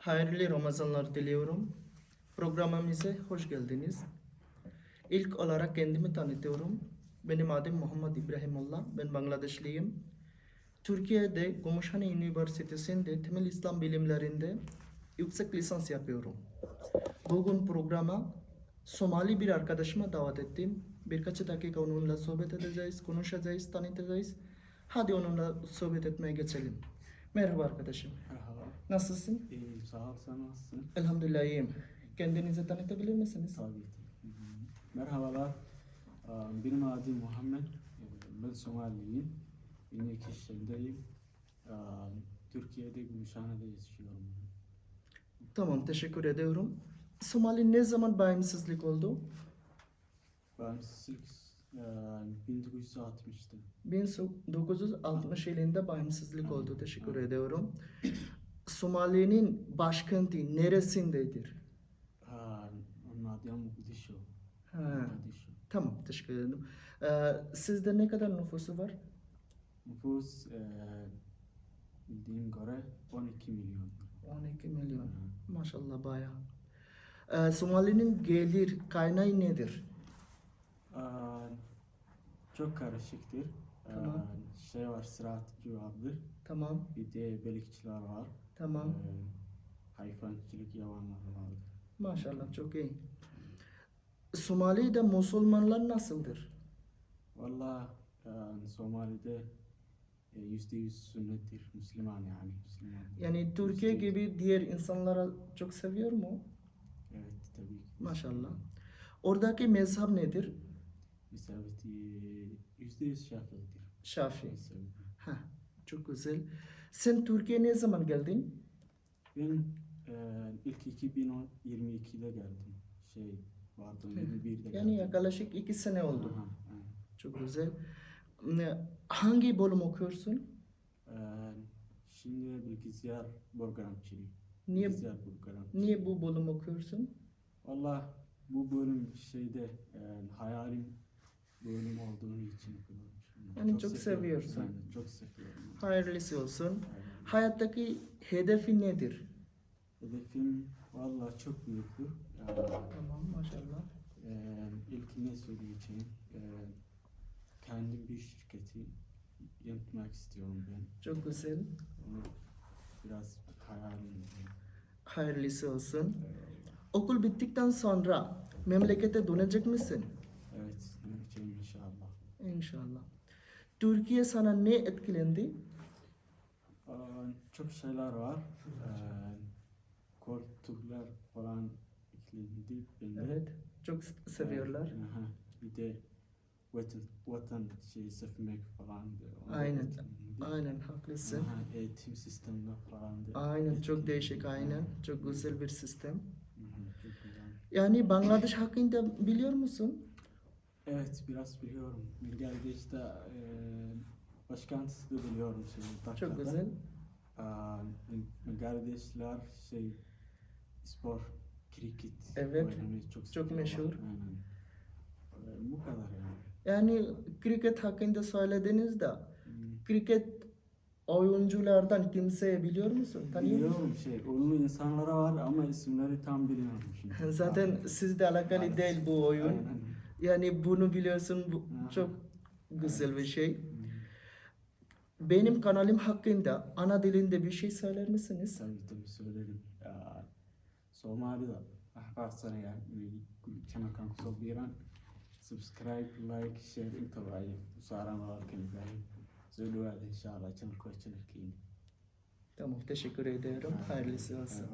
Hayırlı Ramazanlar diliyorum. Programımıza hoş geldiniz. İlk olarak kendimi tanıtıyorum. Benim adım Muhammed İbrahimullah. Ben Bangladeşliyim. Türkiye'de Gümüşhane Üniversitesi'nde temel İslam bilimlerinde yüksek lisans yapıyorum. Bugün programa Somali bir arkadaşıma davet ettim. Birkaç dakika onunla sohbet edeceğiz, konuşacağız, tanıtacağız. Hadi onunla sohbet etmeye geçelim. Merhaba arkadaşım. Merhaba. Nasılsın? İyiyim, sağ ol. Sen nasılsın? Elhamdülillah iyiyim. Kendinizi tanıtabilir misiniz? Tabii ki. Hı hı. Merhabalar. Aa, Benim adım Muhammed. Ee, Ben Somaliyim. 22 yaşındayım. Aa, Türkiye'de Gümüşhane'de yaşıyorum. Tamam, teşekkür ediyorum. Somali ne zaman bağımsızlık oldu? Bağımsızlık e, 1960'tı. 1960 yılında bağımsızlık oldu. Teşekkür ediyorum. Somali'nin başkenti neresindedir? Mogadishu. Ha, Mogadishu. tamam, teşekkür ederim. Ee, sizde ne kadar nüfusu var? Nüfus e, bildiğim göre 12 milyon. 12 milyon. Hı. Maşallah bayağı. Ee, Somali'nin gelir kaynağı nedir? Çok karışıktır. Tamam. Şey var, sıraatçı vardır. Tamam, Bir de balıkçılar var. tamam. Ee, hayvancılık yapanlar var. Maşallah çok iyi. Somali'de Müslümanlar nasıldır? Valla e, Somali'de e, yüzde yüz sünnettir. Müslüman yani. Müslüman. Yani Türkiye yüz. gibi diğer insanlara çok seviyor mu? Evet tabii ki. Maşallah. Oradaki mezhep nedir? Mesabeti yüzde yüz şafiidir. Şafi. Mesabeti. Heh, çok güzel. Sen Türkiye'ye ne zaman geldin? Ben e, ilk 2022'de geldim. Şey vardı 21'de geldim. Yani yaklaşık iki sene oldu. Aha, aynen. Çok güzel. Hangi bölüm okuyorsun? Ee, şimdi bilgisayar programcılığı. Niye Bilgisayar programcılığı. niye bu bölüm okuyorsun? Valla bu bölüm şeyde e, hayalim bölüm olduğu için okuyorum. Yani çok seviyorum. seviyorsun. Aynen, çok seviyorum. Hayırlısı olsun. Hayattaki hedefi nedir? Hedefim valla çok büyüktür. Ee, Tamam maşallah. e, ilk ne söyleyeceğim? E, kendim bir şirketi yapmak istiyorum ben. Çok güzel. Onu biraz hayalim. Hayırlısı olsun. Okul bittikten sonra memlekete dönecek misin? İnşallah. Türkiye sana ne etkilendi? Aa, çok şeyler var. Ee, koltuklar falan eklendi. Evet. Çok seviyorlar. Aha, Bir de vatan, vatan şey sevmek falan. Aynen. Aynen haklısın. Aha, eğitim sisteminde falan. da Aynen çok değişik aynen. Çok güzel bir sistem. hı hı, çok güzel. Yani Bangladeş hakkında biliyor musun? Evet biraz biliyorum. Bilgelgeç'te e, başkent de biliyorum şey. Çok Dhakka'da. güzel. Aa, kardeşler şey spor, kriket Evet, oynamayı çok çok meşhur. Aynen. Ee, bu kadar yani. Yani kriket hakkında söylediniz de Hmm. kriket oyunculardan kimseye biliyor musun? Tanıyor musun? Biliyorum şey, ünlü insanlara var ama isimleri tam bilmiyorum şimdi. Zaten sizde alakalı Maalesef. değil bu oyun. Aynen. Yani bunu biliyorsun bu çok güzel bir şey. Benim kanalım hakkında ana dilinde bir şey söyler misiniz? Tabii tabii söylerim. Somali'de ahbarsana yani kana kan sobiran subscribe, like, share inta waaye usaaran walaalkan Ibrahim. Soo dhawaada insha Allah channelka waa channelkeeni. Tamam teşekkür ederim. Hayırlısı olsun.